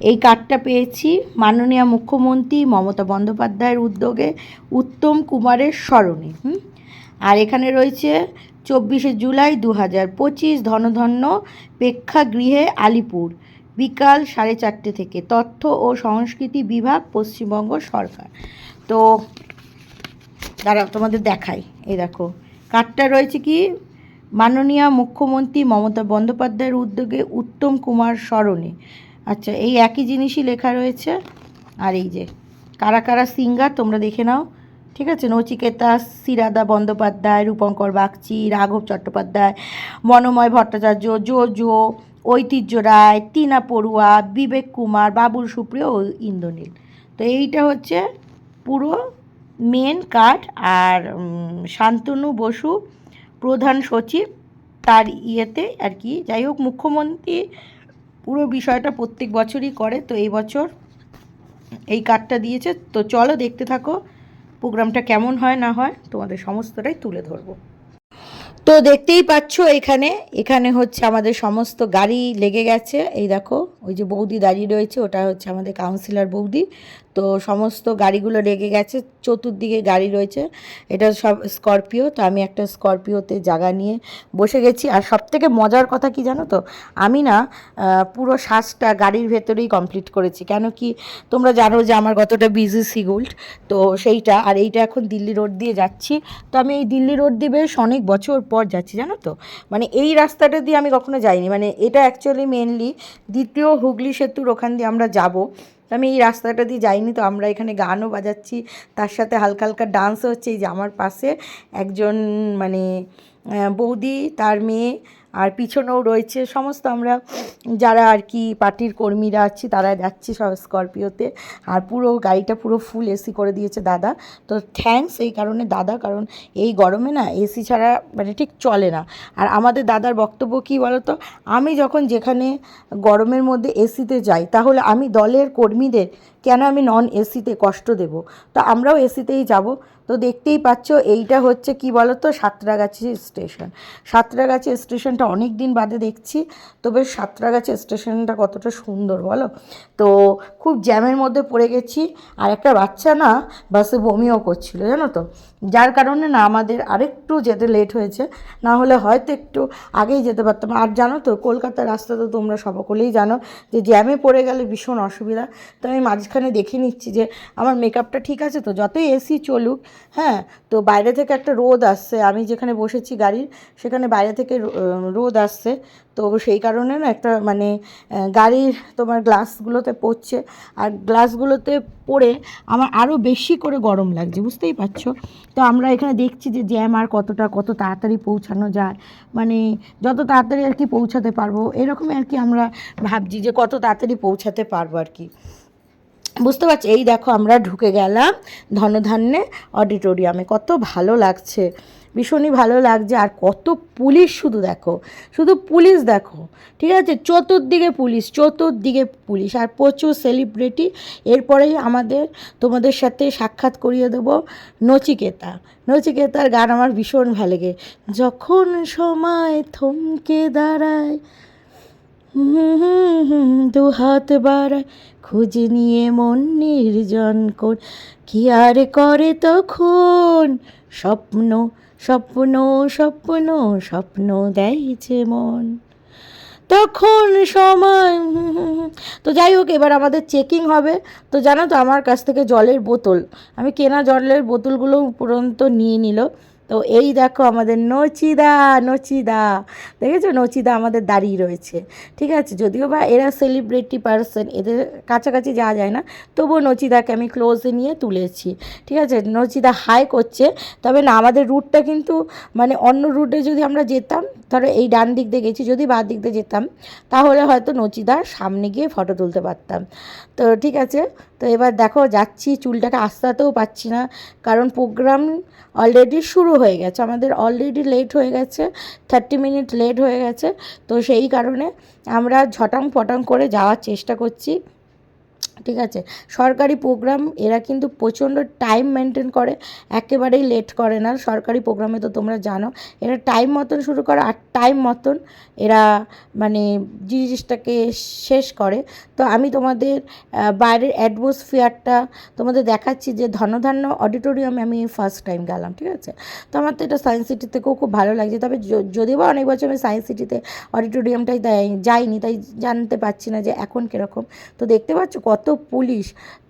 এই কার্ডটা পেয়েছি মাননীয় মুখ্যমন্ত্রী মমতা বন্দ্যোপাধ্যায়ের উদ্যোগে উত্তম কুমারের স্মরণে, হুম? আর এখানে রয়েছে চব্বিশে জুলাই দু হাজার পঁচিশ ধনধন্য প্রেক্ষাগৃহে আলিপুর, বিকাল সাড়ে চারটে থেকে, তথ্য ও সংস্কৃতি বিভাগ, পশ্চিমবঙ্গ সরকার। তো দাঁড়াও, তোমাদের দেখাই। এই দেখো, কার্ডটা রয়েছে কি? মাননীয় মুখ্যমন্ত্রী মমতা বন্দ্যোপাধ্যায়ের উদ্যোগে উত্তম কুমার স্মরণে। আচ্ছা এই একই জিনিসই লেখা রয়েছে। আর এই যে, কারা কারা সিঙ্গার তোমরা দেখে নাও। ঠিক আছে? নচিকেতা সিরাদা বন্দ্যোপাধ্যায়, রূপঙ্কর বাগচি, রাঘব চট্টোপাধ্যায়, মনোময় ভট্টাচার্য জো জো ঐতিহ্য রায়, টিনা পড়ুয়া, বিবেক কুমার, বাবুল সুপ্রিয় ও ইন্দ্রনীল। তো এইটা হচ্ছে পুরো মেন কার্ড আর শান্তনু বসু প্রধান সচিব, তার ইয়েতে আর কি। যাই হোক, মুখ্যমন্ত্রী পুরো বিষয়টা প্রত্যেক বছরই করে, তো এই বছর এই কার্ডটা দিয়েছে। তো চলো দেখতে থাকো, প্রোগ্রামটা কেমন হয়, না হয়, তোমাদের সমস্তটাই তুলে ধরবো। তো দেখতেই পাচ্ছ এখানে এখানে হচ্ছে আমাদের সমস্ত গাড়ি লেগে গেছে। এই দেখো, ওই যে বৌদি দাঁড়িয়ে রয়েছে, ওটা হচ্ছে আমাদের কাউন্সিলর বৌদি। তো সমস্ত গাড়িগুলো লেগে গেছে, চতুর্দিকে গাড়ি রয়েছে। এটা সব স্করপিও, তো আমি একটা স্করপিওতে জায়গা নিয়ে বসে গেছি। আর সব থেকে মজার কথা কি জানো তো? আমি না পুরো শ্বাসটা গাড়ির ভেতরেই কমপ্লিট করেছি। কেন কি তোমরা জানো যে আমার কতটা বিজি সিগুল্ড তো সেইটা। আর এইটা এখন দিল্লি রোড দিয়ে যাচ্ছি। তো আমি এই দিল্লি রোড দিয়ে বেশ অনেক বছর পর যাচ্ছি, জানো তো? মানে এই রাস্তাটা দিয়ে আমি কখনো যাইনি। মানে এটা অ্যাকচুয়ালি মেনলি দ্বিতীয় হুগলি সেতুর ওখান দিয়ে আমরা যাব। তো আমি এই রাস্তাটা দিয়ে যাইনি, তো আমরা এখানে গানও বাজাচ্ছি। তার সাথে হালকা হালকা ডান্সও হচ্ছে, এই যে আমার পাশে একজন মানে বৌদি, তার মেয়ে আর পিছনেও রয়েছে সমস্ত আমরা যারা আর কি পার্টির কর্মীরা আছি তারা যাচ্ছি সব স্করপিওতে। আর পুরো গাড়িটা পুরো ফুল এসি করে দিয়েছে দাদা। তো থ্যাঙ্কস এই কারণে দাদা, কারণ এই গরমে না এসি ছাড়া মানে ঠিক চলে না। আর আমাদের দাদার বক্তব্য কী বলো তো আমি যখন যেখানে গরমের মধ্যে এসিতে যাই, তাহলে আমি দলের কর্মীদের কেন আমি নন এসিতে কষ্ট দেব? তো আমরাও এসিতেই যাব। তো দেখতেই পাচ্ছ, এইটা হচ্ছে কি বলো তো সাঁতরাগাছি স্টেশন। সাঁতরাগাছি স্টেশনটা অনেক দিন বাদে দেখছি, তবে সাঁতরাগাছি স্টেশনটা কতটা সুন্দর বলো। তো খুব জ্যামের মধ্যে পড়ে গেছি, আর একটা বাচ্চা না বাসে বমিও করছিল, জানো তো? যার কারণে না আমাদের আরেকটু যেতে লেট হয়েছে, না হলে হয়তো একটু আগেই যেতে পারতাম। আর জানো তো, কলকাতার রাস্তা তো তোমরা সকলেই জানো যে জ্যামে পড়ে গেলে ভীষণ অসুবিধা। তো আমি মাঝখানে দেখে নিচ্ছি যে আমার মেকআপটা ঠিক আছে তো? যতই এসি চলুক হ্যাঁ তো বাইরে থেকে একটা রোদ আসছে। আমি যেখানে বসেছি গাড়ির, সেখানে বাইরে থেকে রোদ আসছে। তো সেই কারণে না একটা মানে গাড়ির তোমার গ্লাসগুলোতে পড়ছে। আর গ্লাসগুলোতে পড়ে আমার আরও বেশি করে গরম লাগছে, বুঝতেই পারছ? তো আমরা এখানে দেখছি যে জ্যাম আর কতটা, কত তাড়াতাড়ি পৌঁছানো যায়। মানে যত তাড়াতাড়ি আর কি পৌঁছাতে পারব, এরকমই আর কি আমরা ভাবছি যে কত তাড়াতাড়ি পৌঁছাতে পারব আর কি। বুঝতে পারছি? এই দেখো আমরা ঢুকে গেলাম ধনধান্যে অডিটোরিয়ামে। কত ভালো লাগছে। ভীষণই ভালো লাগছে। আর কত পুলিশ শুধু দেখো, শুধু পুলিশ দেখো, ঠিক আছে? চতুর্দিকে পুলিশ চতুর্দিকে পুলিশ। আর প্রচুর সেলিব্রিটি এরপরেই আমাদের, তোমাদের সাথে সাক্ষাৎ করিয়ে দেবো নচিকেতা। নচিকেতার গান আমার ভীষণ ভালো লাগে। যখন সময় থমকে দাঁড়ায়, দু হাত বাড়ায়, খোঁজ নিয়ে মন নির্জন কোন কি আর করে তখন? স্বপ্ন স্বপ্ন স্বপ্ন স্বপ্ন দেয় যে মন। তখন সময় তো যাই হোক, এবার আমাদের চেকিং হবে। তো জানো তো, আমার কাছ থেকে জলের বোতল। আমি কেনা জলের বোতলগুলো উপরন্ত নিয়ে নিল। তো এই দেখো আমাদের নচিদা নচিদা। দেখেছ? নচিদা আমাদের দাঁড়িয়ে রয়েছে। ঠিক আছে? যদিও বা এরা সেলিব্রিটি পার্সন এদের কাছাকাছি যাওয়া যায় না, তবুও নচিদাকে আমি ক্লোজে নিয়ে তুলেছি। ঠিক আছে? নচিদা হাই করছে। তবে না, আমাদের রুটটা কিন্তু মানে অন্য রুটে যদি আমরা যেতাম, ধরো এই ডান দিক দিয়ে গেছি, যদি বাঁ দিক দিয়ে যেতাম, তাহলে হয়তো নচিদার সামনে গিয়ে ফটো তুলতে পারতাম। তো ঠিক আছে, তো এবার দেখো যাচ্ছি, চুলটাকে আস্তাতেও পাচ্ছি না, কারণ প্রোগ্রাম অলরেডি শুরু হয়ে গেছে। আমাদের অলরেডি লেট হয়ে গেছে থার্টি মিনিট লেট হয়ে গেছে, তো সেই কারণে আমরা ঝটাং ফটাং করে যাওয়ার চেষ্টা করছি। ঠিক আছে? সরকারি প্রোগ্রাম এরা কিন্তু প্রচণ্ড টাইম মেনটেন করে, একেবারেই লেট করে না। সরকারি প্রোগ্রামে তো তোমরা জানো, এরা টাইম মতন শুরু করে আর টাইম মতন এরা মানে জিনিসটাকে শেষ করে। তো আমি তোমাদের বাইরের অ্যাটমসফিয়ারটা তোমাদের দেখাচ্ছি যে ধনধান্য অডিটোরিয়ামে আমি ফার্স্ট টাইম গেলাম, ঠিক আছে? তো আমার তো এটা সায়েন্স সিটি থেকেও খুব ভালো লাগছে। তবে যদিও বা অনেক বছর আমি সায়েন্স সিটিতে অডিটোরিয়ামটাই যাইনি, তাই জানতে পারছি না যে এখন কীরকম। তো দেখতে পাচ্ছ কত পুলিশ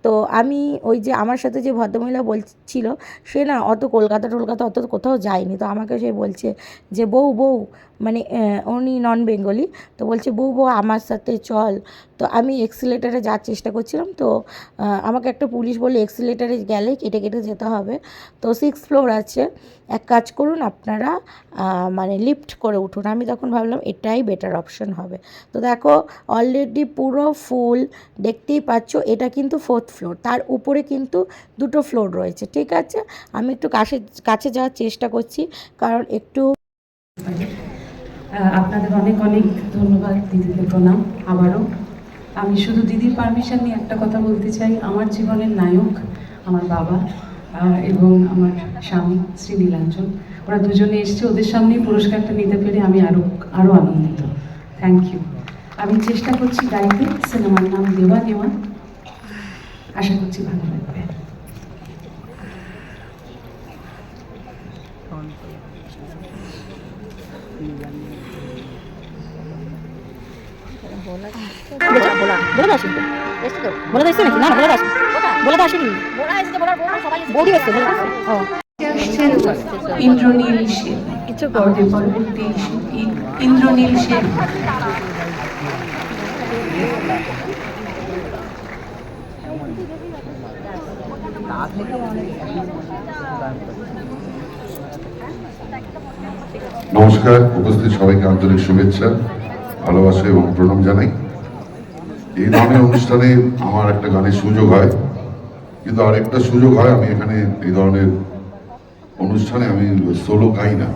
তো আমি ওই যে আমার সাথে যে ভদ্রমহিলা বলছিল, সে না অত কলকাতা টলকাতা অত কোথাও যায়নি। তো আমাকে সে বলছে যে, বউ বউ মানে উনি নন বেঙ্গলি তো বলছে, বউ বউ, আমার সাথে চল। তো আমি এক্সিলেটারে যাওয়ার চেষ্টা করছিলাম। তো আমাকে একটা পুলিশ বলে এক্সিলেটারে গেলে কেটে কেটে যেতে হবে। তো সিক্স ফ্লোর আছে। এক কাজ করুন আপনারা মানে লিফট করে উঠুন। আমি তখন ভাবলাম, এটাই বেটার অপশন হবে। তো দেখো অলরেডি পুরো ফুল দেখতেই পাচ্ছ, এটা কিন্তু ফোর্থ ফ্লোর তার উপরে কিন্তু দুটো ফ্লোর রয়েছে, ঠিক আছে? আমি একটু কাছে কাছে যাওয়ার চেষ্টা করছি, কারণ একটু আপনাদের অনেক অনেক ধন্যবাদ দিদিকে প্রণাম আবারও। আমি শুধু দিদির পারমিশন নিয়ে একটা কথা বলতে চাই। আমার জীবনের নায়ক আমার বাবা এবং আমার স্বামী শ্রী নীলাঞ্জন। ওরা দুজনে এসছে, ওদের সামনেই পুরস্কারটা নিতে পেরে আমি আরও আরও আনন্দিত। থ্যাংক ইউ আমি চেষ্টা করছি গাইতে, সিনেমার নাম দেওয়া নেওয়া আশা করছি ভালো লাগবে। ইন্দ্রনীল সেন। আমাদের পরবর্তী ইন্দ্রনীল সেন। নমস্কার উপস্থিত সবাইকে আন্তরিক শুভেচ্ছা ভালোবাসা এবং প্রণাম জানাই। এই ধরনের অনুষ্ঠানে আমার একটা গানের সুযোগ হয় কিন্তু আরেকটা সুযোগ হয় আমি এখানে এই ধরনের অনুষ্ঠানে আমি সোলো গাই না।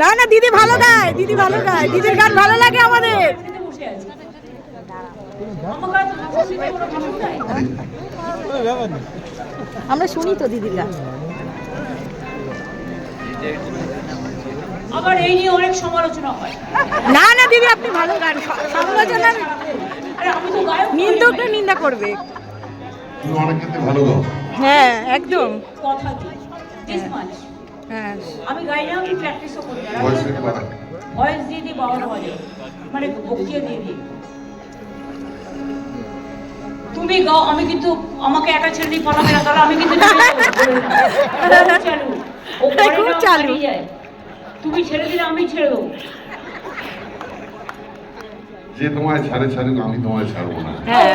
না না দিদি ভালো গায় দিদি ভালো গায় দিদির গান ভালো লাগে আমাদের। আমরা শুনি তো দিদির। আবার এই নিয়ে অনেক সমালোচনা হয়। না না দিদি আপনি ভালো গান সমালোচনা আরে আমি তো গায়ক নই, নিন্দকটা নিন্দা করবে। ভালো হ্যাঁ একদম। কথা মাছ হ্যাঁ। আমি গাই না আমি প্র্যাকটিসও করি। ভয়েস দিয়ে দিই মানে বক্তিয়া দিয়ে দিই তুমি গাও আমি কিন্তু আমাকে একা ছেড়ে দিই পালাবে না তাহলে আমি কিন্তু চালু। ও করে খুব না, চালু। যায়। তুমি ছেড়ে দিলে আমি ছেড়ে দেবো। যে তোমায় ছাড়ে ছাড়ুক আমি তোমায় ছাড়বো না। হ্যাঁ।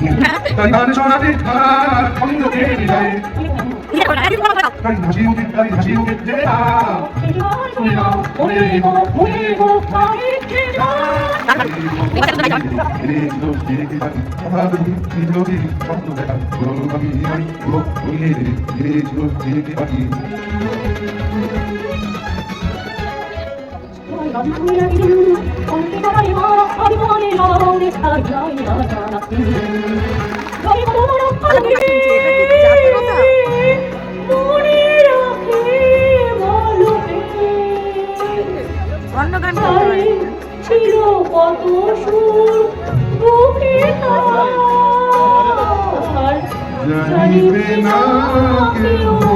দিনে জীবন থেকে আমি আমার বিরোধী শব্দ কোনো গানে জীবন রব হইয়ে দেবে দিনে জীবন থেকে আমি তাই গান শোনাতে চাই সঙ্গ বেড়ে যায় তাই হাসি মুখে যেতে তাই গান শোনাতে চাই সঙ্গ বেড়ে যায় তাই হাসি মুখে তাই হাসি মুখে যেতে অন্য জানিবে না কেউ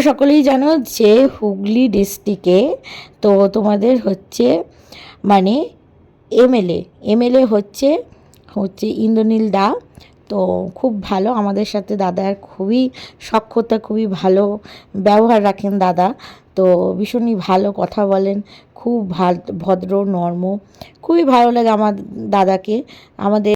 তোমরা সকলেই জানো যে হুগলি ডিস্ট্রিক্টে তো তোমাদের হচ্ছে মানে এমএলএ এমএলএ হচ্ছে হচ্ছে ইন্দ্রনীল দা। তো খুব ভালো আমাদের সাথে দাদার খুবই সক্ষতা, খুবই ভালো ব্যবহার রাখেন দাদা। তো ভীষণই ভালো কথা বলেন, খুব ভালো, ভদ্র, নর্ম, খুবই ভালো লাগে আমার দাদাকে, আমাদের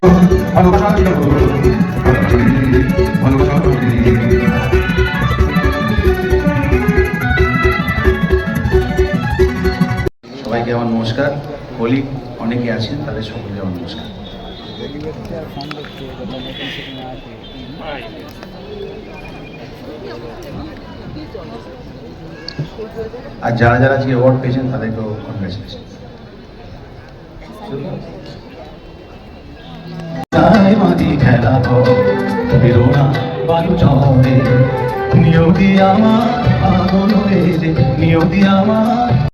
সবাইকে আমার নমস্কার। কলিগ অনেকে আছেন, তাদের সকলকে আমার নমস্কার। আর যারা যারা আজকে অ্যাওয়ার্ড পেয়েছেন, তাদেরকেও কনগ্রেচুলেশন খেলা বেরোনা বালু চরে নিয়তি আমার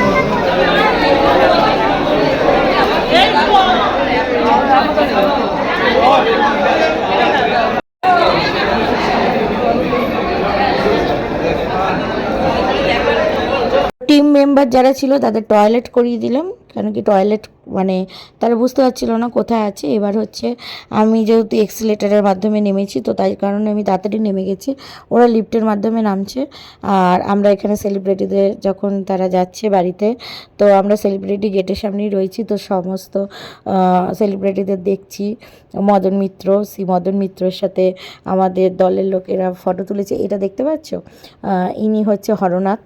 মেম্বার যারা ছিল তাদের টয়লেট করিয়ে দিলাম। কেন কি টয়লেট মানে তারা বুঝতে পারছিল না কোথায় আছে। এবার হচ্ছে আমি যেহেতু এক্সিলেটারের মাধ্যমে নেমেছি, তো তাই কারণে আমি তাড়াতাড়ি নেমে গেছি। ওরা লিফটের মাধ্যমে নামছে আর আমরা এখানে সেলিব্রিটিদের যখন তারা যাচ্ছে বাড়িতে, তো আমরা সেলিব্রিটি গেটের সামনেই রয়েছি। তো সমস্ত সেলিব্রিটিদের দেখছি। মদন মিত্র, শ্রী মদন মিত্রর সাথে আমাদের দলের লোকেরা ফটো তুলেছে। এটা দেখতে পাচ্ছ? ইনি হচ্ছে হরনাথ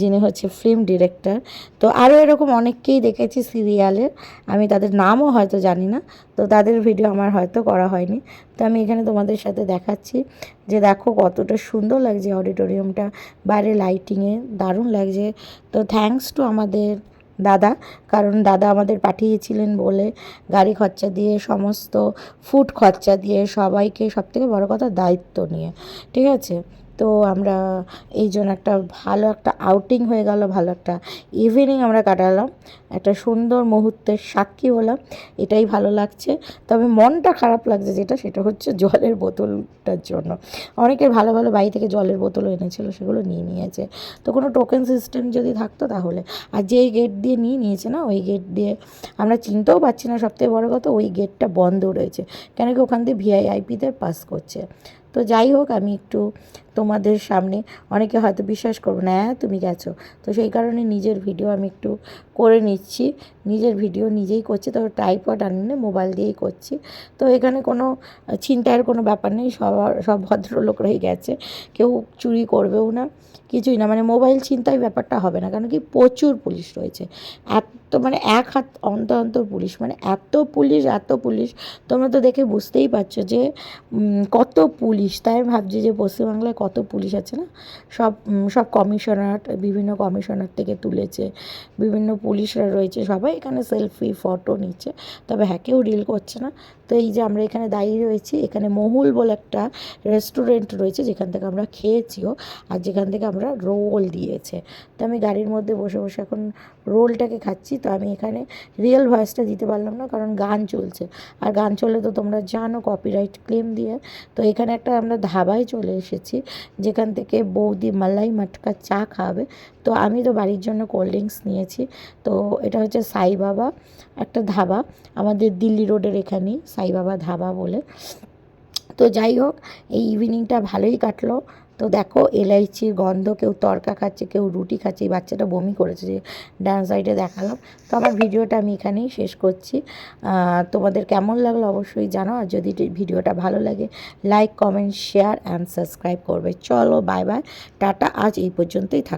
যিনি হচ্ছে ফিল্ম ডিরেক্টর তো আরও এরকম অনেককেই দেখেছি সিরিয়ালের। আমি তাদের নামও হয়তো জানি না, তো তাদের ভিডিও আমার হয়তো করা হয়নি। তো আমি এখানে তোমাদের সাথে দেখাচ্ছি যে দেখো কতটা সুন্দর লাগছে অডিটোরিয়ামটা বাইরে লাইটিংয়ে দারুণ লাগছে। তো থ্যাঙ্কস টু আমাদের দাদা, কারণ দাদা আমাদের পাঠিয়েছিলেন বলে গাড়ি খরচা দিয়ে, সমস্ত ফুড খরচা দিয়ে সবাইকে সবথেকে বড় কথা দায়িত্ব নিয়ে। ঠিক আছে? তো আমরা এই জন্য একটা ভালো একটা আউটিং হয়ে গেল, ভালো একটা ইভিনিং আমরা কাটালাম। একটা সুন্দর মুহূর্তের সাক্ষী হলাম, এটাই ভালো লাগছে। তবে মনটা খারাপ লাগছে যেটা, সেটা হচ্ছে জলের বোতলটার জন্য। অনেকে ভালো ভালো বাড়ি থেকে জলের বোতলও এনেছিল, সেগুলো নিয়ে নিয়েছে। তো কোনো টোকেন সিস্টেম যদি থাকতো তাহলে। আর যেই গেট দিয়ে নিয়ে নিয়েছে না, ওই গেট দিয়ে আমরা চিনতেও পারছি না, সবথেকে বড় কথা ওই গেটটা বন্ধ রয়েছে। কেন কি ওখান দিয়ে ভিআইআইপিদের পাস করছে। তো যাই হোক, আমি একটু তোমাদের সামনে অনেকে হয়তো বিশ্বাস করব না হ্যাঁ তুমি গেছো। তো সেই কারণে নিজের ভিডিও আমি একটু করে নিচ্ছি। নিজের ভিডিও নিজেই করছি, তো টাইপড আনিয়ে মোবাইল দিয়েই করছি। তো এখানে কোনো চিন্তার কোনো ব্যাপার নেই সবার সব ভদ্রলোকরাই গেছে। কেউ চুরি করবেও না, কিছুই না। মানে মোবাইল ছিনতাই ব্যাপারটা হবে না, কারণ কি প্রচুর পুলিশ রয়েছে। এত মানে এক হাত অন্ত অন্তর পুলিশ মানে এত পুলিশ এত পুলিশ, তোমরা তো দেখে বুঝতেই পারছ যে কত পুলিশ। তাই ভাবছি যে পশ্চিমবাংলায় কত পুলিশ আছে না? সব সব কমিশনার, বিভিন্ন কমিশনার থেকে তুলেছে। বিভিন্ন পুলিশরা রয়েছে, সবাই এখানে সেলফি ফটো নিচ্ছে। তবে হ্যাঁ কেউ রিল করছে না। তো এই যে আমরা এখানে দাঁড়িয়ে রয়েছি, এখানে মহুল বলে একটা রেস্টুরেন্ট রয়েছে, যেখান থেকে আমরা খেয়েছিও আর যেখান থেকে আমরা রোল দিয়েছে। তো আমি গাড়ির মধ্যে বসে বসে এখন রোলটাকে খাচ্ছি। তো আমি এখানে রিয়েল ভয়েসটা দিতে পারলাম না, কারণ গান চলছে। আর গান চলে তো তোমরা জানো কপিরাইট ক্লেম দিয়ে। তো এখানে একটা আমরা ধাবায় চলে এসেছি। যেখান থেকে বৌদি মালাই মাটকা চা খাওয়াবে তো আমি তো বাড়ির জন্য কোল্ড ড্রিঙ্কস নিয়েছি। তো এটা হচ্ছে সাই বাবা, একটা ধাবা। আমাদের দিল্লি রোডের এখানেই, সাই বাবা ধাবা বলে। তো যাই হোক, এই ইভিনিংটা ভালোই কাটলো। তো দেখো, এলাইচির গন্ধ, কেউ তরকা খাচ্ছে, কেউ রুটি খাচ্ছে, এই বাচ্চাটা বমি করেছে যে ডান সাইডে দেখালাম। তো আমার ভিডিওটা আমি এখানেই শেষ করছি। তোমাদের কেমন লাগল অবশ্যই জানো আর যদি ভিডিওটা ভালো লাগে, like, comment, share, and subscribe করবে। চলো, বাই বাই, টাটা, আজ এই পর্যন্তই থাক